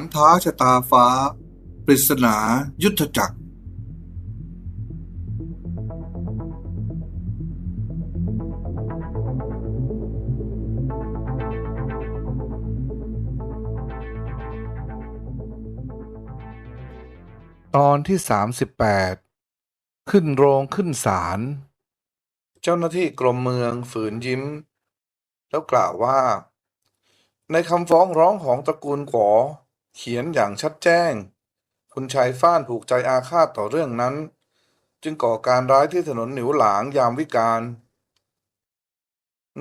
ารท้าชะตาฟ้า ปริศนายุทธจักร ตอนที่สามสิบแปดขึ้นโรงขึ้นศาล เจ้าหน้าที่กรมเมืองฝืนยิ้ม แล้วกล่าวว่าในคำฟ้องร้องของตระกูลกวอ เขียนอย่างชัดแจ้ง คุณชายฟ้านผูกใจอาฆาตต่อเรื่องนั้น จึงก่อการร้ายที่ถนนหนิวหลางยามวิกาล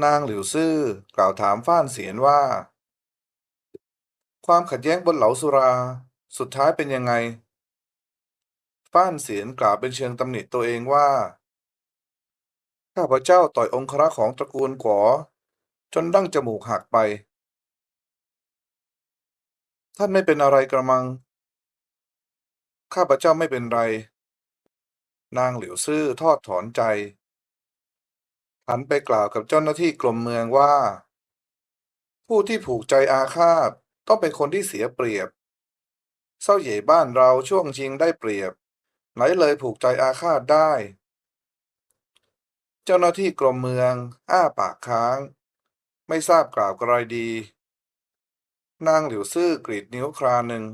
นางหลิวซื่อกล่าวถามฟ้านเสียนว่า ความขัดแย้งบนเหลาสุราสุดท้ายเป็นยังไง ฟ้านเสียนกล่าวเป็นเชิงตำหนิตัวเองว่า ข้าพเจ้าต่อยองครักษ์ของตระกูลกวอจนดั้งจมูกหักไป ท่านไม่เป็นอะไรกระมัง ข้าพเจ้าไม่เป็นไร นางเหลิวซื่อทอดถอนใจ หันไปกล่าวกับเจ้าหน้าที่กรมเมืองว่า ผู้ที่ผูกใจอาฆาตต้องเป็นคนที่เสียเปรียบ เศร้าเหย่บ้านเราช่วงชิงได้เปรียบ ไหนเลยผูกใจอาฆาตได้ เจ้าหน้าที่กรมเมือง อ้าปากค้าง ไม่ทราบกล่าวกระไรดี นางหลิวซื่อกรีดนิ้วคราหนึ่ง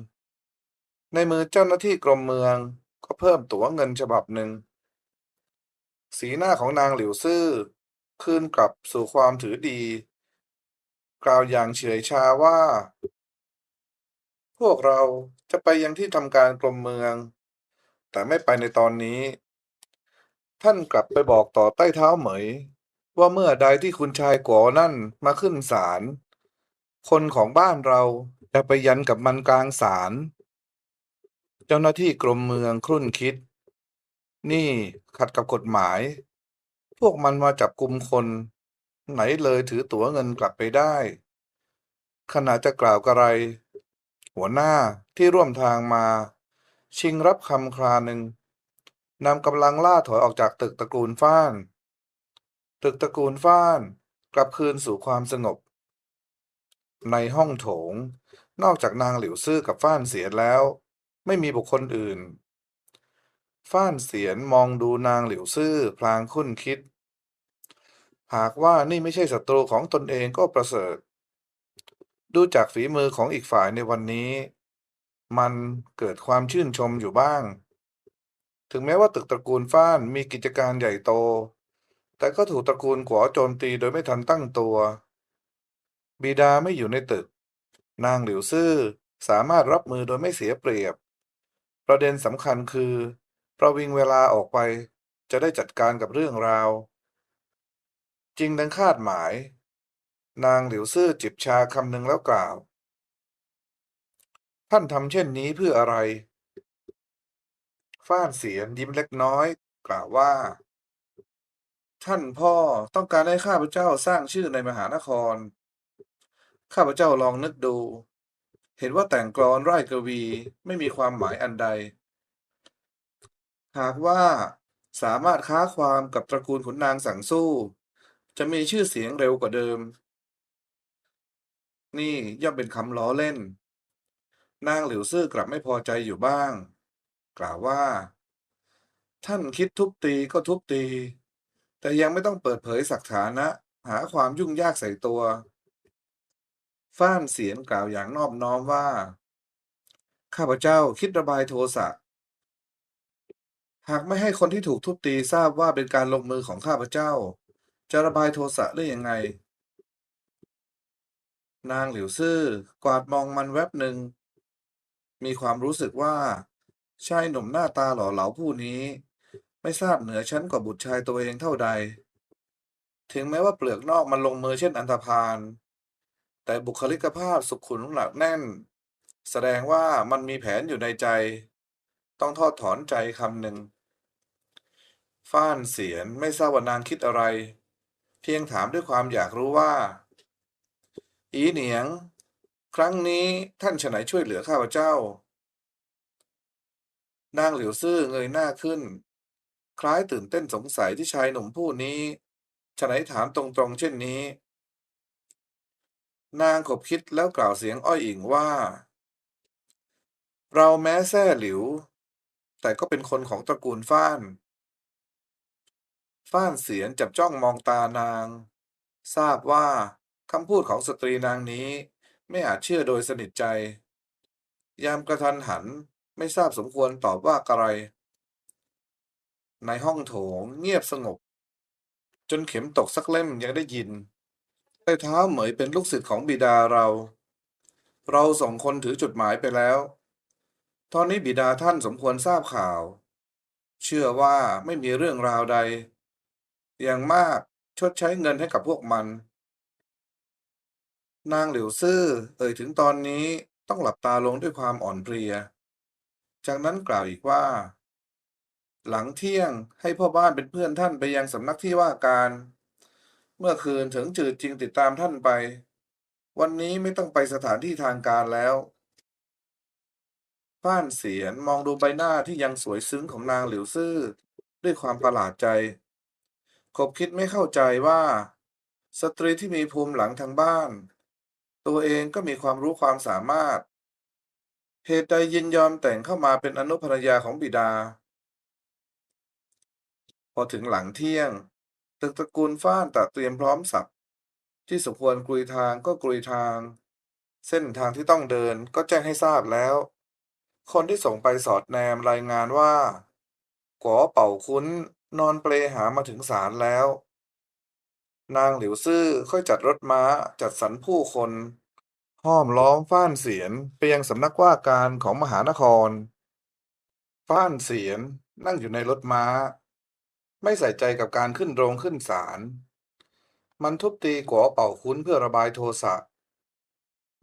ในมือเจ้าหน้าที่กรมเมืองก็เพิ่มตั๋วเงินฉบับหนึ่ง สีหน้าของนางหลิวซื่อคืนกลับสู่ความถือดี กล่าวอย่างเฉยชาว่า พวกเราจะไปยังที่ทำการกรมเมือง แต่ไม่ไปในตอนนี้ ท่านกลับไปบอกต่อใต้เท้าเหมย ว่าเมื่อใดที่คุณชายกัวนั่นมาขึ้นศาล คนของบ้านเราจะไปยันกับมันกลางศาลเจ้าหน้าที่กรมเมืองครุ่นคิด นี่ขัดกับกฎหมาย พวกมันมาจับกลุ่มคน ไหนเลยถือตั๋วเงินกลับไปได้ ขณะจะกล่าวกระไร หัวหน้าที่ร่วมทางมา ชิงรับคำคราหนึ่งนำกำลังล่าถอยออกจากตึกตระกูลฟ้าน ตึกตระกูลฟ้าน กลับคืนสู่ความสงบ ในห้องโถง นอกจากนางหลิวซื่อกับฟ้านเสียนแล้ว ไม่มีบุคคลอื่น ฟ้านเสียนมองดูนางหลิวซื่อพลางคุ้นคิด หากว่านี่ไม่ใช่ศัตรูของตนเองก็ประเสริฐ ดูจากฝีมือของอีกฝ่ายในวันนี้ มันเกิดความชื่นชมอยู่บ้าง ถึงแม้ว่าตึกตระกูลฟ้านมีกิจการใหญ่โต แต่ก็ถูกตระกูลกัวโจมตีโดยไม่ทันตั้งตัว บิดาไม่อยู่ในตึก นางหลิวซื่อสามารถรับมือโดยไม่เสียเปรียบ ประเด็นสำคัญคือ ประวิงเวลาออกไปจะได้จัดการกับเรื่องราว จริงดังคาดหมาย นางหลิวซื่อจิบชาคำหนึ่งแล้วกล่าว ท่านทำเช่นนี้เพื่ออะไรฟ้านเสียนยิ้มเล็กน้อย กล่าวว่า ท่านพ่อต้องการให้ข้าพเจ้าสร้างชื่อในมหานคร ข้าพเจ้าลองนึกดู เห็นว่าแต่งกลอนไร่กวีไม่มีความหมายอันใด หากว่าสามารถค้าความกับตระกูลขุนนางสั่งสู้ จะมีชื่อเสียงเร็วกว่าเดิม นี่ย่อมเป็นคำล้อเล่น นางหลิวซื่อกลับไม่พอใจอยู่บ้าง กล่าวว่า ท่านคิดทุบตีก็ทุบตี แต่ยังไม่ต้องเปิดเผยสักฐานะ หาความยุ่งยากใส่ตัว ฟ้านเสียนกล่าวอย่างนอบน้อมว่า ข้าพเจ้าคิดระบายโทสะ หากไม่ให้คนที่ถูกทุบตีทราบว่าเป็นการลงมือของข้าพเจ้า จะระบายโทสะได้ยังไง นางหลิวซื่อกวาดมองมันแวบหนึ่ง มีความรู้สึกว่า ชายหนุ่มหน้าตาหล่อเหลาผู้นี้ ไม่ทราบเหนือชั้นกว่าบุตรชายตัวเองเท่าใด ถึงแม้ว่าเปลือกนอกมันลงมือเช่นอันธพาล แต่บุคลิกภาพสุขุนหนักแน่น แสดงว่ามันมีแผนอยู่ในใจ ต้องทอดถอนใจคำหนึ่งฟ้านเสียนไม่ทราบว่านางคิดอะไร เพียงถามด้วยความอยากรู้ว่า อีเหนียง ครั้งนี้ท่านฉะไหนช่วยเหลือข้าพเจ้า นางเหลิวซื่อเงยหน้าขึ้น คล้ายตื่นเต้นสงสัยที่ชายหนุ่มผู้นี้ฉะไหนถามตรงๆเช่นนี้ นางขบคิดแล้วกล่าวเสียงอ้อยอิงว่า เราแม้แซ่หลิว แต่ก็เป็นคนของตระกูลฟ้าน ฟ้านเสียนจับจ้องมองตานาง ทราบว่าคำพูดของสตรีนางนี้ไม่อาจเชื่อโดยสนิทใจ ยามกระทันหันไม่ทราบสมควรตอบว่าอะไร ในห้องโถงเงียบสงบ จนเข็มตกสักเล่มยังได้ยิน ใต้เท้าเหมยเป็นลูกศิษย์ของบิดาเรา เราสองคนถือจุดหมายไปแล้ว ตอนนี้บิดาท่านสมควรทราบข่าว เชื่อว่าไม่มีเรื่องราวใด อย่างมากชดใช้เงินให้กับพวกมัน นางเหลิวซื่อ เอ่ยถึงตอนนี้ต้องหลับตาลงด้วยความอ่อนเพลีย จากนั้นกล่าวอีกว่า หลังเที่ยงให้พ่อบ้านเป็นเพื่อนท่านไปยังสำนักที่ว่าการ เมื่อคืนถึงจืดจริงติดตามท่านไป วันนี้ไม่ต้องไปสถานที่ทางการแล้วฟ้านเสียนมองดูใบหน้าที่ยังสวยซึ้งของนางหลิวซื่อ ด้วยความประหลาดใจคบคิดไม่เข้าใจว่า สตรีที่มีภูมิหลังทางบ้าน ตัวเองก็มีความรู้ความสามารถ เหตุใดยินยอมแต่งเข้ามาเป็นอนุภรรยาของบิดา พอถึงหลังเที่ยง ตึกตระกูลฟ้านตัดเตรียมพร้อมสับ ที่สมควรกลุยทางก็กลุยทาง เส้นทางที่ต้องเดินก็แจ้งให้ทราบแล้ว คนที่ส่งไปสอดแนมรายงานว่าก๋อเป่าคุ้นนอนเปลหามาถึงศาลแล้ว นางหลิวซื่อค่อยจัดรถม้าจัดสรรผู้คน ห้อมล้อมฟ้านเสียนไปยังสำนักว่าการของมหานคร ฟ้านเสียนนั่งอยู่ในรถม้า ไม่ใส่ใจกับการขึ้นโรงขึ้นศาล มันทุบตีกัวเป่าคุ้นเพื่อระบายโทสะ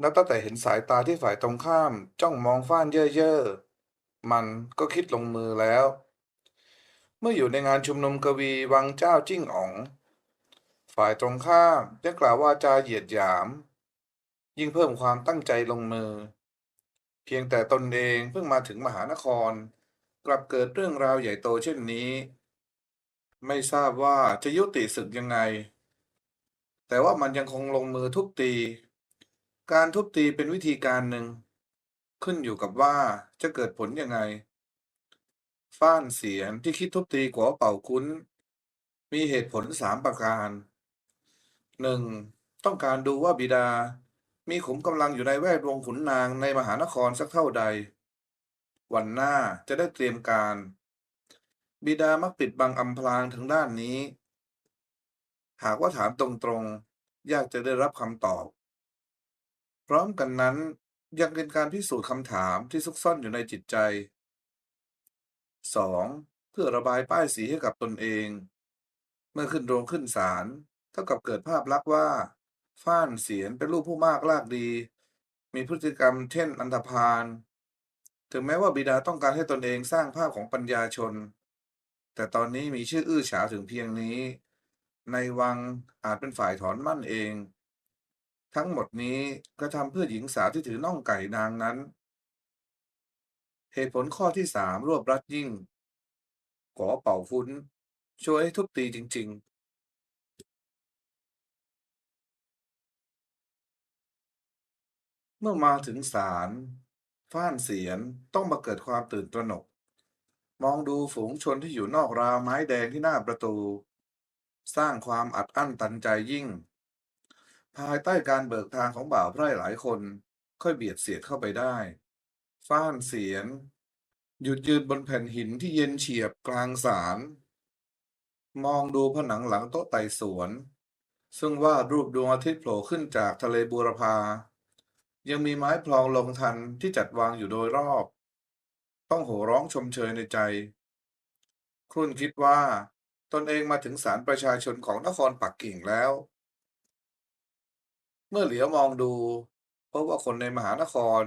นับตั้งแต่เห็นสายตาที่ฝ่ายตรงข้ามจ้องมองฟ้านเย่อๆ มันก็คิดลงมือแล้ว เมื่ออยู่ในงานชุมนุมกวีวังเจ้าจิ้งอ๋อง ฝ่ายตรงข้ามยังกล่าวว่าจาเหยียดหยาม ยิ่งเพิ่มความตั้งใจลงมือ เพียงแต่ตนเองเพิ่งมาถึงมหานคร กลับเกิดเรื่องราวใหญ่โตเช่นนี้ ไม่ทราบว่าจะยุติศึกยังไง แต่ว่ามันยังคงลงมือทุบตี การทุบตีเป็นวิธีการหนึ่ง ขึ้นอยู่กับว่าจะเกิดผลยังไง ฟ้านเสียนที่คิดทุบตีกัวเป่าคุ้น มีเหตุผลสามประการหนึ่งต้องการดูว่าบิดา มีขุมกำลังอยู่ในแวดวงขุนนางในมหานครสักเท่าใด วันหน้าจะได้เตรียมการ บิดามักปิดบังอำพรางถึงด้านนี้ หากว่าถามตรงๆ ยากจะได้รับคำตอบ พร้อมกันนั้นยังเป็นการพิสูจน์คำถามที่ซุกซ่อนอยู่ในจิตใจ 2. เพื่อระบายป้ายสีให้กับตนเอง เมื่อขึ้นโรงขึ้นศาลเท่ากับเกิดภาพลักษณ์ว่า ฟ้านเสียนเป็นลูกผู้มากลากดี มีพฤติกรรมเช่นอันธพาลถึงแม้ว่าบิดาต้องการให้ตนเองสร้างภาพของปัญญาชน แต่ตอนนี้มีชื่ออื้อฉาวถึงเพียงนี้ ในวังอาจเป็นฝ่ายถอนมั่นเอง ทั้งหมดนี้กระทำเพื่อหญิงสาวที่ถือน่องไก่นางนั้น เหตุผลข้อที่สามรวบรัดยิ่งก๋อเป่าฟุ้น ช่วยให้ทุบตีจริง ๆเมื่อมาถึงศาลฟ้านเสียนต้องมาเกิดความตื่นตระหนก มองดูฝูงชนที่อยู่นอกราวไม้แดงที่หน้าประตู สร้างความอัดอั้นตันใจยิ่ง ภายใต้การเบิกทางของบ่าวไพร่หลายคน ค่อยเบียดเสียดเข้าไปได้ฟ้านเสียน หยุดยืนบนแผ่นหินที่เย็นเฉียบกลางศาลมองดูผนังหลังโต๊ะไต่สวน ซึ่งวาดรูปดวงอาทิตย์โผล่ขึ้นจากทะเลบูรพา ยังมีไม้พลองลงทันที่จัดวางอยู่โดยรอบ ต้องโห่ร้องชมเชยในใจ ครุ่นคิดว่า ตนเองมาถึงศาลประชาชนของนครปักกิ่งแล้ว เมื่อเหลียวมองดูพบว่าคนในมหานคร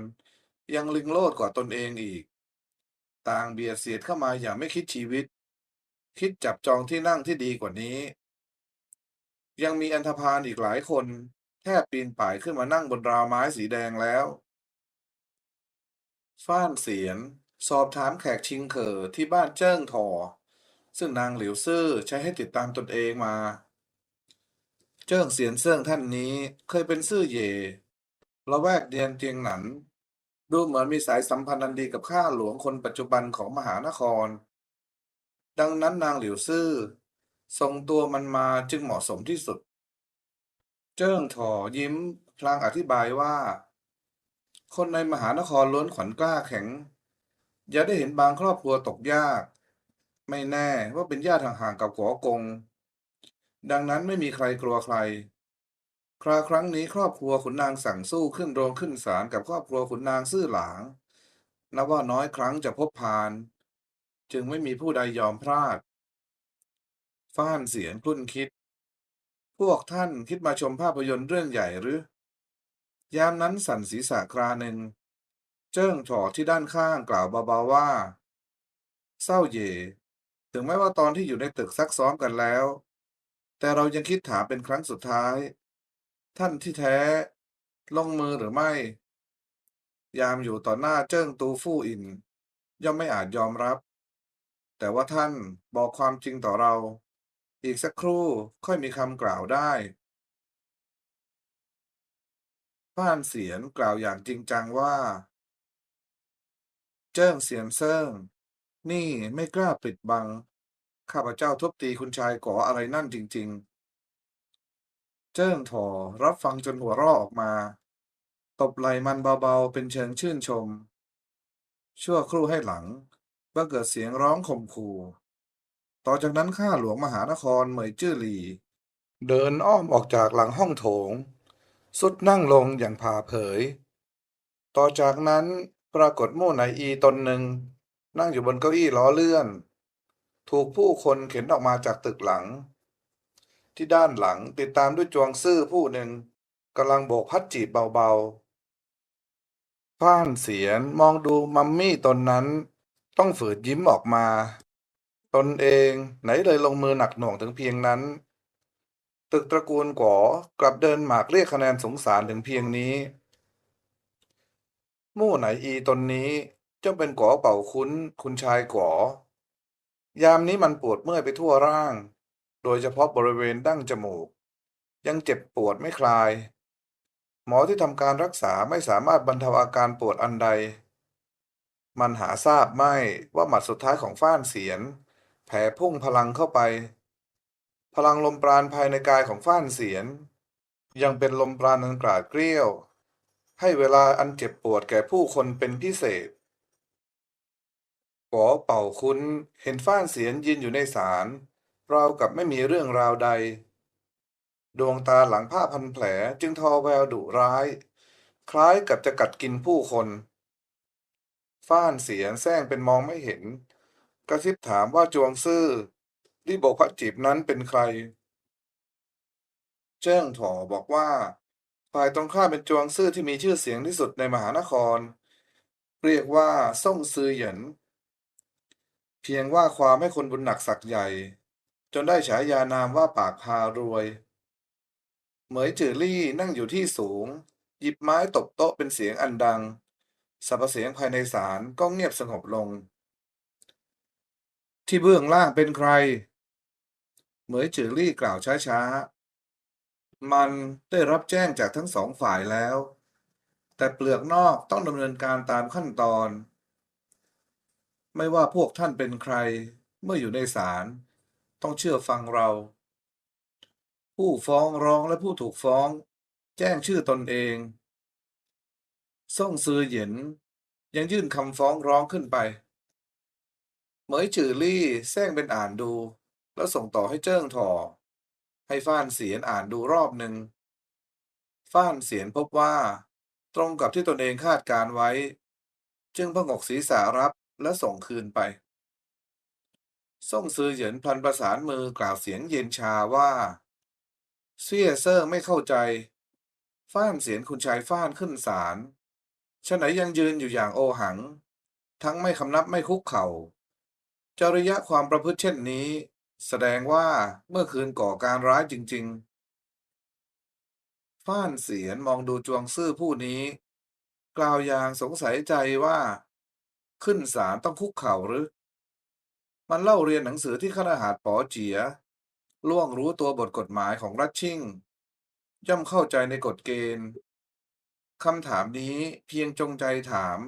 ยังลิงโลดกว่าตนเองอีก ต่างเบียดเสียดเข้ามาอย่างไม่คิดชีวิต คิดจับจองที่นั่งที่ดีกว่านี้ ยังมีอันธพาลอีกหลายคนแทบปีนป่ายขึ้นมานั่งบนราวไม้สีแดงแล้ว ฟ้านเสียน สอบถามแขกชิงเขอที่บ้านเจิ้งถอ ซึ่งนางหลิวซื่อใช้ให้ติดตามตนเองมา เจิ้งเสียนเซิ่งท่านนี้เคยเป็นซื่อเย่ละแวกเดียนเตียงหนัน ดูเหมือนมีสายสัมพันธ์อันดีกับข้าหลวงคนปัจจุบันของมหานคร ดังนั้นนางหลิวซื่อส่งตัวมันมาจึงเหมาะสมที่สุด เจิ้งถอยิ้มพลางอธิบายว่า คนในมหานครล้วนขวัญกล้าแข็ง อย่าได้เห็นบางครอบครัวตกยาก ไม่แน่ว่าเป็นญาติห่างๆกับก๋อกง ดังนั้นไม่มีใครกลัวใคร คราครั้งนี้ครอบครัวขุนนางสั่งสู้ขึ้นโรงขึ้นศาลกับครอบครัวขุนนางซื่อหลางนับว่าน้อยครั้งจะพบพาน จึงไม่มีผู้ใดยอมพลาด ฟ้านเสียงคลุ่นคิด พวกท่านคิดมาชมภาพยนตร์เรื่องใหญ่หรือ ยามนั้นสั่นศีรษะคราหนึ่ง เจิ้งถอที่ด้านข้างกล่าวเบาๆว่า เศร้าเย่ถึงแม้ว่าตอนที่อยู่ในตึกซักซ้อมกันแล้ว แต่เรายังคิดถามเป็นครั้งสุดท้าย ท่านที่แท้ ลงมือหรือไม่ ยามอยู่ต่อหน้าเจิ้งตูฟู่อิน ย่อมไม่อาจยอมรับ แต่ว่าท่านบอกความจริงต่อเรา อีกสักครู่ค่อยมีคำกล่าวได้ฟ้านเสียนกล่าวอย่างจริงจังว่า เจิ้งเสียนเซิ่งนี่ไม่กล้าปิดบัง ข้าพเจ้าทุบตีคุณชายก่ออะไรนั่นจริง ๆ เจิ้งถอรับฟังจนหัวราะออกมา ตบไหลมันเบาๆ เป็นเชิงชื่นชม ชั่วครู่ให้หลังก็เกิดเสียงร้องข่มขู่ต่อจากนั้นข้าหลวงมหานครเหมยจื้อหลี เดินอ้อมออกจากหลังห้องโถง สุดนั่งลงอย่างผ่าเผย ต่อจากนั้น ปรากฏมู่ไหนอีตนหนึ่ง นั่งอยู่บนเก้าอี้ล้อเลื่อน ถูกผู้คนเข็นออกมาจากตึกหลัง ที่ด้านหลังติดตามด้วยจวงซื่อผู้หนึ่งกำลังโบกพัดจีบเบาๆฟ้านเสียนมองดูมัมมี่ตนนั้น ต้องฝืนยิ้มออกมา ตนเองไหนเลยลงมือหนักหน่วงถึงเพียงนั้น ตึกตระกูลก๋อกลับเดินหมากเรียกคะแนนสงสารถึงเพียงนี้ มู่ไหนอีตนนี้จ้าเป็นก๋อเป่าคุ้น คุณชายก๋อยามนี้มันปวดเมื่อยไปทั่วร่าง โดยเฉพาะบริเวณดั้งจมูก ยังเจ็บปวดไม่คลาย หมอที่ทำการรักษาไม่สามารถบรรเทาอาการปวดอันใด มันหาทราบไม่ว่าหมัดสุดท้ายของฟ้านเสียน แผ่พุ่งพลังเข้าไป พลังลมปราณภายในกายของฟ้านเสียน ยังเป็นลมปราณอันกราดเกรี้ยว ให้เวลาอันเจ็บปวดแก่ผู้คนเป็นพิเศษก๋อเป่าคุ้นเห็นฟ้านเสียนยืนอยู่ในศาลราวกับไม่มีเรื่องราวใด ดวงตาหลังผ้าพันแผลจึงทอแววดุร้าย คล้ายกับจะกัดกินผู้คนฟ้านเสียนแซงเป็นมองไม่เห็น กระซิบถามว่าจวงซื่อที่โบกพระจีบนั้นเป็นใคร เจิ้งถอบอกว่า ฝ่ายตรงข้ามเป็นจวงซื่อที่มีชื่อเสียงที่สุดในมหานคร เรียกว่าซ่งซือเหยิน เพียงว่าความให้คนบุญหนักสักใหญ่ จนได้ฉายานามว่าปากพารวย เหมยจือลี่นั่งอยู่ที่สูง หยิบไม้ตบโต๊ะเป็นเสียงอันดังสรรพเสียงภายในศาลก็เงียบสงบลง ที่เบื้องล่างเป็นใคร เหมยจือลี่กล่าวช้าๆ มันได้รับแจ้งจากทั้งสองฝ่ายแล้ว แต่เปลือกนอกต้องดำเนินการตามขั้นตอน ไม่ว่าพวกท่านเป็นใครเมื่ออยู่ในศาลต้องเชื่อฟังเรา ผู้ฟ้องร้องและผู้ถูกฟ้อง แจ้งชื่อตนเองซ่งซือเหยินยังยื่นคำฟ้องร้องขึ้นไป เหมยจือลี่แซงเป็นอ่านดู แล้วส่งต่อให้เจิ้งถอ ให้ฟ้านเสียนอ่านดูรอบหนึ่งฟ้านเสียนพบว่า ตรงกับที่ตนเองคาดการไว้ จึงพงกศีรษะรับและส่งคืนไปซ่งซือเหยินพลันประสานมือกล่าวเสียงเย็นชาว่าเซียเซ่อไม่เข้าใจ ฟ้านเสียนคุณชายฟ้านขึ้นศาลฉะไหนยังยืนอยู่อย่างโอหัง ทั้งไม่คำนับไม่คุกเข่าจริยะความประพฤติเช่นนี้ แสดงว่าเมื่อคืนก่อการร้ายจริง ๆฟ้านเสียนมองดูจวงซื่อผู้นี้ กล่าวอย่างสงสัยใจว่า ขึ้นศาลต้องคุกเข่าหรือ มันเล่าเรียนหนังสือที่คณะหาดป๋อเจีย ล่วงรู้ตัวบทกฎหมายของรัชชิ่ง ย่อมเข้าใจในกฎเกณฑ์คำถามนี้เพียงจงใจถาม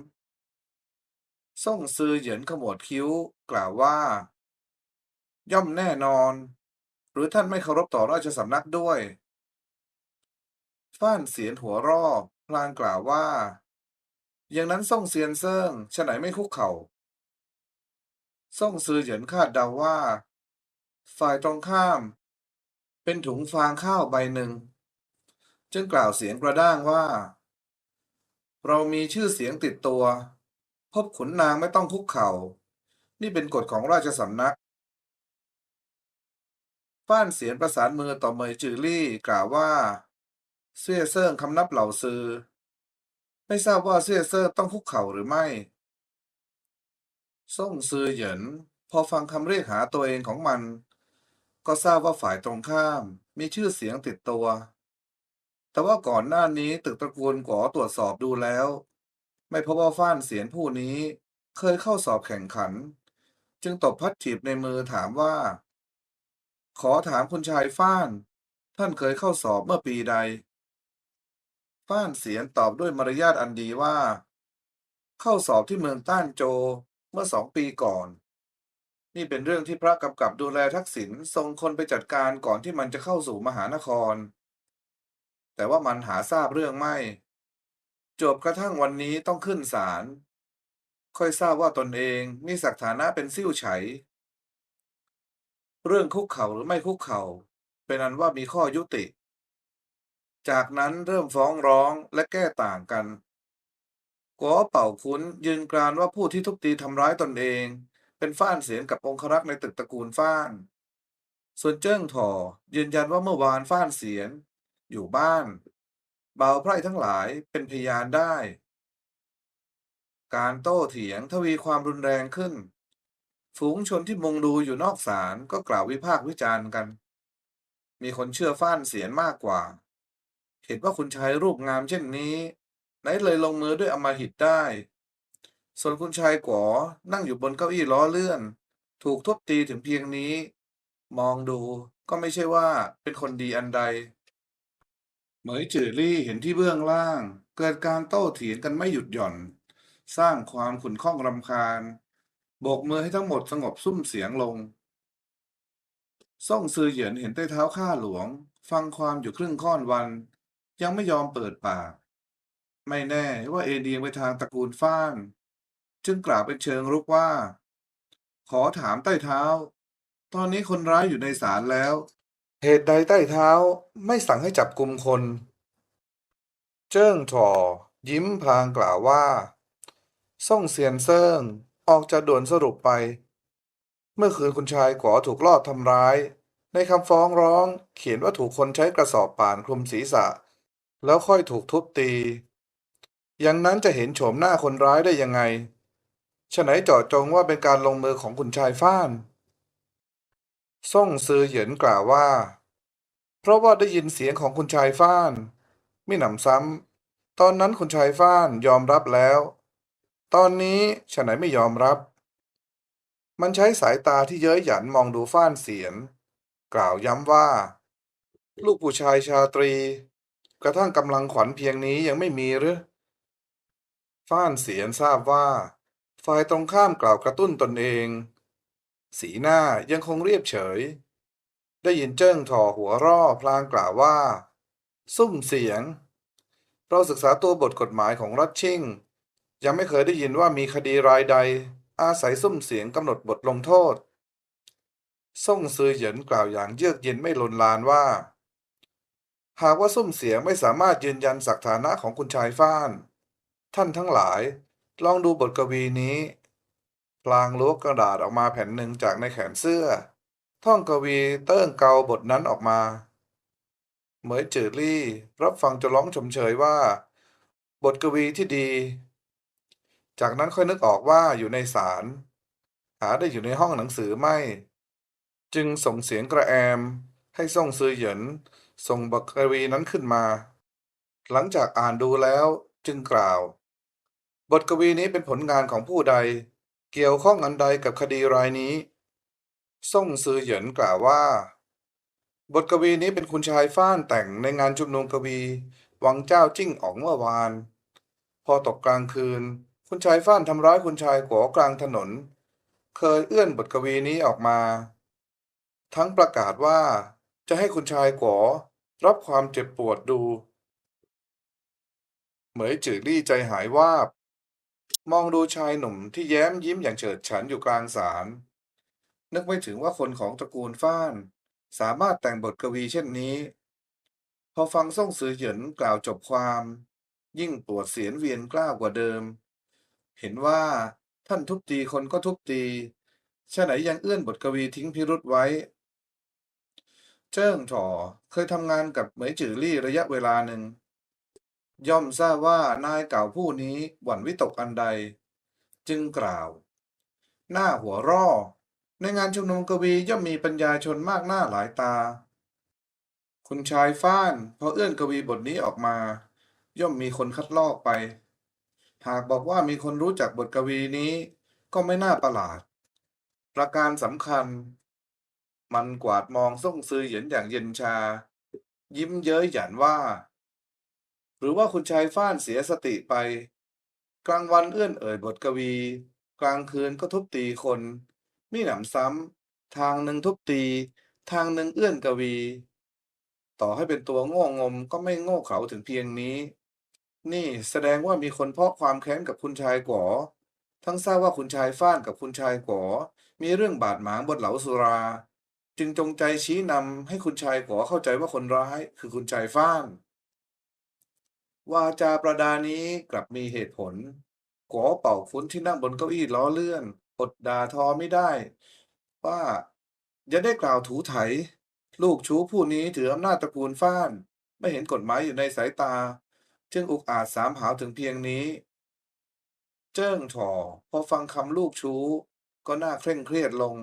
ส่งซือเหยินขมวดคิ้วกล่าวว่า ย่อมแน่นอน หรือท่านไม่เคารพต่อราชสำนักด้วย ฟ้านเสียนหัวรอพลางกล่าวว่า อย่างนั้นส่งเซียนเซิงฉะไหนไม่คุกเข่าส่งซือเหยินคาดเดาว่า ฝ่ายตรงข้าม เป็นถุงฟางข้าวใบหนึ่ง จึงกล่าวเสียงกระด้างว่า เรามีชื่อเสียงติดตัว พบขุนนางไม่ต้องคุกเข่า นี่เป็นกฎของราชสำนัก ฟ้านเสียนประสานมือต่อเมยจือลี่กล่าวว่าเสี่ยเซิงคำนับเหล่าซือ ไม่ทราบว่าเสี่ยเซิงต้องคุกเข่าหรือไม่ส่งซือเหยิน พอฟังคำเรียกหาตัวเองของมัน ก็ทราบว่าฝ่ายตรงข้ามมีชื่อเสียงติดตัว แต่ว่าก่อนหน้านี้ตึกตระกูลก๋อตรวจสอบดูแล้ว ไม่พบว่าฟ้านเสียนผู้นี้ เคยเข้าสอบแข่งขัน จึงตบพัดถีบในมือถามว่า ขอถามคุณชายฟ้าน ท่านเคยเข้าสอบเมื่อปีใด ฟ้านเสียนตอบด้วยมารยาทอันดีว่า เข้าสอบที่เมืองต้านโจเมื่อสองปีก่อน นี่เป็นเรื่องที่พระกำกับดูแลทักษิณส่งคนไปจัดการก่อนที่มันจะเข้าสู่มหานคร แต่ว่ามันหาทราบเรื่องไม่ จบกระทั่งวันนี้ต้องขึ้นศาลค่อยทราบว่าตนเองมีศักฐานะเป็นซิ่วไฉ เรื่องคุกเข่าหรือไม่คุกเข่า เป็นอันว่ามีข้อยุติ จากนั้นเริ่มฟ้องร้องและแก้ต่างกันกัวเป่าคุ้นยืนกรานว่าผู้ที่ทุบตีทำร้ายตนเอง เป็นฟ้านเสียนกับองครักษ์ในตึกตระกูลฟ้าน ส่วนเจิ้งถอยืนยันว่าเมื่อวานฟ้านเสียน อยู่บ้านบ่าวไพร่ทั้งหลายเป็นพยานได้ การโต้เถียงทวีความรุนแรงขึ้น ฝูงชนที่มุงดูอยู่นอกศาลก็กล่าววิพากษ์วิจารณ์กัน มีคนเชื่อฟ้านเสียนมากกว่า เห็นว่าคุณชายรูปงามเช่นนี้ ไหนเลยลงมือด้วยอำมหิตได้ ส่วนคุณชายก๋อนั่งอยู่บนเก้าอี้ล้อเลื่อน ถูกทุบตีถึงเพียงนี้ มองดูก็ไม่ใช่ว่าเป็นคนดีอันใด เหมยจือลี่เห็นที่เบื้องล่าง เกิดการโต้เถียงกันไม่หยุดหย่อน สร้างความขุ่นข้องรำคาญ โบกมือให้ทั้งหมดสงบซุ้มเสียงลง ซ่งซือเหยียนเห็นใต้เท้าข้าหลวง ฟังความอยู่ครึ่งค่อนวัน ยังไม่ยอมเปิดปาก ไม่แน่ว่าเอเดียงไปทางตระกูลฟ้านจึงกล่าวเป็นเชิงรุกว่า ขอถามใต้เท้า ตอนนี้คนร้ายอยู่ในศาลแล้ว เหตุใดใต้เท้าไม่สั่งให้จับกลุ่มคน เจิ้งถอยิ้มพลางกล่าวว่าส่งเซียนเซิง ออกจะด่วนสรุปไป เมื่อคืนคุณชายก๋อถูกลอบทำร้าย ในคำฟ้องร้องเขียนว่าถูกคนใช้กระสอบป่านคลุมศีรษะ แล้วค่อยถูกทุบตี อย่างนั้นจะเห็นโฉมหน้าคนร้ายได้ยังไงฉะไหนเจาะจงว่าเป็นการลงมือของคุณชายฟ้านส่งซือเหยินกล่าวว่า เพราะว่าได้ยินเสียงของคุณชายฟ้านมิหนำซ้ำตอนนั้นคุณชายฟ้านยอมรับแล้ว ตอนนี้ฉะไหนไม่ยอมรับ มันใช้สายตาที่เย้ยหยันมองดูฟ้านเสียน กล่าวย้ำว่า ลูกผู้ชายชาตรี กระทั่งกำลังขวัญเพียงนี้ยังไม่มีหรือฟ้านเสียนทราบว่า ฝ่ายตรงข้ามกล่าวกระตุ้นตนเอง สีหน้ายังคงเรียบเฉย ได้ยินเจิ้งถ่อหัวร่อพลางกล่าวว่า ซุ่มเสียง เราศึกษาตัวบทกฎหมายของรัฐชิ่ง ยังไม่เคยได้ยินว่ามีคดีรายใด อาศัยซุ่มเสียงกำหนดบทลงโทษส่งซือเหยินกล่าวอย่างเยือกเย็นไม่ลนลานว่า หากว่าซุ่มเสียงไม่สามารถยืนยันศักฐานะของคุณชายฟ้าน ท่านทั้งหลาย ลองดูบทกวีนี้พลางล้วกระดาษออกมาแผ่นหนึ่งจากในแขนเสื้อ ท่องกวีเติ้งเกาบทนั้นออกมาเหมยจือลี่ รับฟังจะร้องชมเชยว่า บทกวีที่ดี จากนั้นค่อยนึกออกว่าอยู่ในศาลหาได้อยู่ในห้องหนังสือไม่ จึงส่งเสียงกระแอม ให้ส่งซือเหยินส่งบทกวีนั้นขึ้นมา หลังจากอ่านดูแล้วจึงกล่าว บทกวีนี้เป็นผลงานของผู้ใด เกี่ยวข้องอันใดกับคดีรายนี้ส่งซือเหยินกล่าวว่า บทกวีนี้เป็นคุณชายฟ้านแต่งในงานชุมนุมกวี วังเจ้าจิ้งอ๋องเมื่อวาน พอตกกลางคืน คุณชายฟ้านทำร้ายคุณชายก๋อกลางถนน เคยเอื้อนบทกวีนี้ออกมา ทั้งประกาศว่าจะให้คุณชายก๋อรับความเจ็บปวดดู เหมยจือรี่ใจหายวาบ มองดูชายหนุ่มที่แย้มยิ้มอย่างเฉิดฉานอยู่กลางศาลนึกไม่ถึงว่าคนของตระกูลฟ้าน สามารถแต่งบทกวีเช่นนี้ พอฟังส่งซือเหยินกล่าวจบความ ยิ่งปวดเสียนเวียนกล้าวกว่าเดิม เห็นว่าท่านทุบตีคนก็ทุบตีชะไหนยังเอื้อนบทกวีทิ้งพิรุษไว้ เจิ้งถ่อเคยทำงานกับเหมยจือลี่ระยะเวลาหนึ่ง ย่อมทราบว่านายเก่าผู้นี้หวั่นวิตกอันใด จึงกล่าว หน้าหัวร่อ ในงานชุมนุมกวีย่อมมีปัญญาชนมากหน้าหลายตา คุณชายฟ้านพอเอื้อนกวีบทนี้ออกมา ย่อมมีคนคัดลอกไป หากบอกว่ามีคนรู้จักบทกวีนี้ก็ไม่น่าประหลาด ประการสำคัญ มันกวาดมองส่งซือเหยินอย่างเย็นชา ยิ้มเย้ยหยันว่า หรือว่าคุณชายฟ้านเสียสติไป กลางวันเอื้อนเอ่ยบทกวี กลางคืนก็ทุบตีคนมิหนำซ้ำทางหนึ่งทุบตี ทางหนึ่งเอื้อนกวี ต่อให้เป็นตัวโง่งมก็ไม่โง่เขลาถึงเพียงนี้ นี่แสดงว่ามีคนเพาะความแค้นกับคุณชายก๋อทั้งทราบว่าคุณชายฟ้านกับคุณชายก๋อมีเรื่องบาดหมางบนเหลาสุรา จึงจงใจชี้นำให้คุณชายก๋อเข้าใจว่าคนร้ายคือคุณชายฟ้านวาจาประดานี้กลับมีเหตุผลก๋อเป่าฟุ้นที่นั่งบนเก้าอี้ล้อเลื่อนอดด่าทอไม่ได้ ว่าอย่าได้กล่าวถูไถ ลูกชู้ผู้นี้ถืออำนาจตระกูลฟ้าน ไม่เห็นกฎหมายอยู่ในสายตา จึงอุกอาจสามหาวถึงเพียงนี้ เจิ้งถอพอฟังคำลูกชู้ ก็น่าเคร่งเครียดลง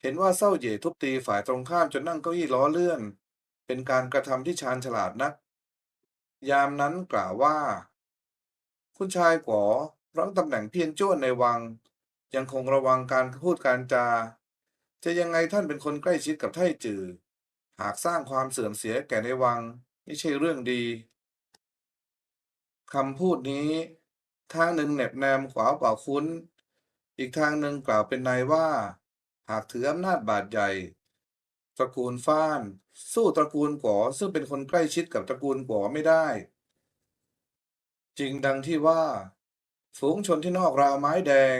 เห็นว่าเศร้าเย่ทุบตีฝ่ายตรงข้ามจนนั่งเก้าอี้ล้อเลื่อน เป็นการกระทำที่ชาญฉลาดนัก ยามนั้นกล่าวว่า คุณชายก๋อรั้งตำแหน่งเพียนจ้วนในวัง ยังคงระวังการพูดการจา จะยังไงท่านเป็นคนใกล้ชิดกับไท่จือ หากสร้างความเสื่อมเสียแก่ในวัง ไม่ใช่เรื่องดี คำพูดนี้ ทางหนึ่งเหนบแนมขวาเปล่าคุ้น อีกทางหนึ่งกล่าวเป็นในว่า หากถืออำนาจบาดใหญ่ ตระกูลฟ้าน สู้ตระกูลก๋อซึ่งเป็นคนใกล้ชิดกับตระกูลก๋อไม่ได้ จริงดังที่ว่า ฝูงชนที่นอกราวไม้แดง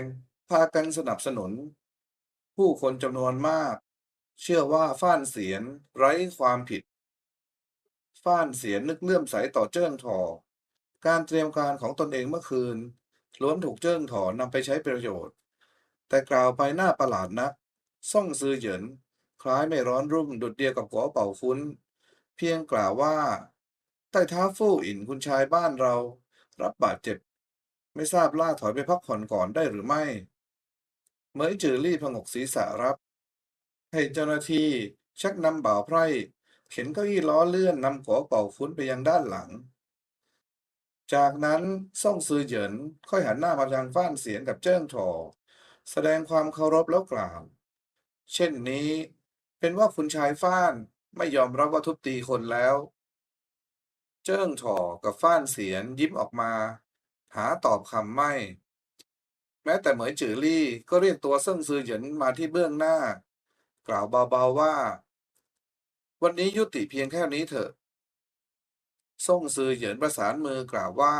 พากันสนับสนุน ผู้คนจำนวนมาก เชื่อว่าฟ้านเสียนไร้ความผิด ฟ้านเสียนนึกเลื่อมใสต่อเจิ้งถอ การเตรียมการของตนเองเมื่อคืน ล้วนถูกเจิ้งถอนนำไปใช้ประโยชน์ แต่กล่าวไปหน้าประหลาดนัก ซ่องซือเหยิน คล้ายไม่ร้อนรุ่มดุดเดียวกับก๋อเป่าฟุ้น เพียงกล่าวว่า ใต้เท้าฟู่อินคุณชายบ้านเรา รับบาดเจ็บ ไม่ทราบล่าถอยไปพักผ่อนก่อนได้หรือไม่ เมยจือรี่ผงกศีรษะรับ ให้เจ้าหน้าที่ชักนำบ่าวไพร่ เข็นเก้าอี้ล้อเลื่อนนำก๋อเป่าฟุ้นไปยังด้านหลัง จากนั้นซ่องซือเหยินค่อยหันหน้ามาทางฟ้านเสียนกับเจิ้งถอแสดงความเคารพแล้วกล่าว เช่นนี้ เป็นว่าคุณชายฟ้านไม่ยอมรับว่าทุบตีคนแล้ว เจิ้งถอกับฟ้านเสียนยิ้มออกมา หาตอบคำไม่ แม้แต่เหมยจือลี่ก็เรียกตัวเซิ่งซือเหยินมาที่เบื้องหน้า กล่าวเบาๆว่า วันนี้ยุติเพียงแค่นี้เถอะ ส่งซือเหยินประสานมือกล่าวว่า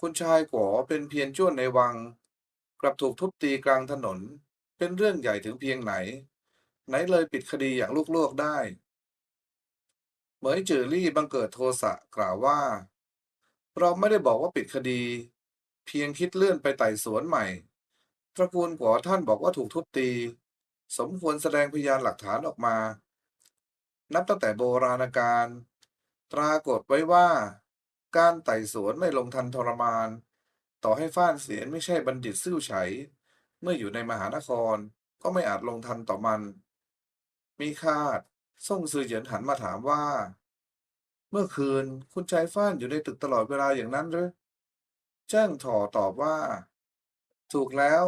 คุณชายก๋อเป็นเพียงจ้วนในวัง กลับถูกทุบตีกลางถนน เป็นเรื่องใหญ่ถึงเพียงไหน ไหนเลยปิดคดีอย่างลวกๆได้ เหมยจือลี่บังเกิดโทสะกล่าวว่า เราไม่ได้บอกว่าปิดคดี เพียงคิดเลื่อนไปไต่สวนใหม่ ตระกูลก๋อท่านบอกว่าถูกทุบตี สมควรแสดงพยานหลักฐานออกมา นับตั้งแต่โบราณกาล ปรากฏไว้ว่า การไต่สวนไม่ลงทันทรมาน ต่อให้ฟ้านเสียนไม่ใช่บัณฑิตซื่อไฉเมื่ออยู่ในมหานครก็ไม่อาจลงทันต่อมัน มีคาดส่งซือเหยินหันมาถามว่า เมื่อคืนคุณชายฟ้านอยู่ในตึกตลอดเวลาอย่างนั้นหรือแจ้งถอตอบว่า ถูกแล้ว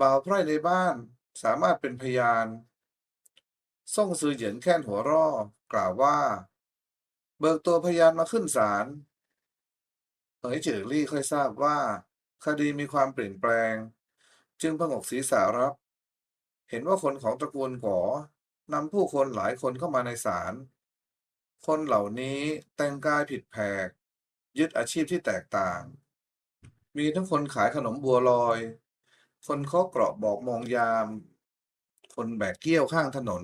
บ่าวไพร่ในบ้านสามารถเป็นพยานส่งซือเหยินแค่นหัวร่อกล่าวว่า เบิกตัวพยานมาขึ้นศาลเอ๋ยจือลี่ค่อยทราบว่า คดีมีความเปลี่ยนแปลง จึงผงกศีรษะรับ เห็นว่าคนของตระกูลก๋อนำผู้คนหลายคนเข้ามาในศาลคนเหล่านี้แต่งกายผิดแผก ยึดอาชีพที่แตกต่าง มีทั้งคนขายขนมบัวลอย คนเคาะเกราะบอกมองยาม คนแบกเกี้ยวข้างถนน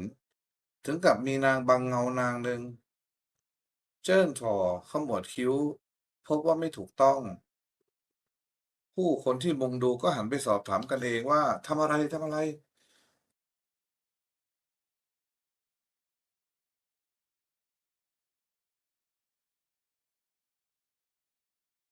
ถึงกับมีนางบังเงานางหนึ่ง เจิ้นถอขมวดคิ้ว พบว่าไม่ถูกต้อง ผู้คนที่มุงดูก็หันไปสอบถามกันเองว่าทำอะไรทำอะไร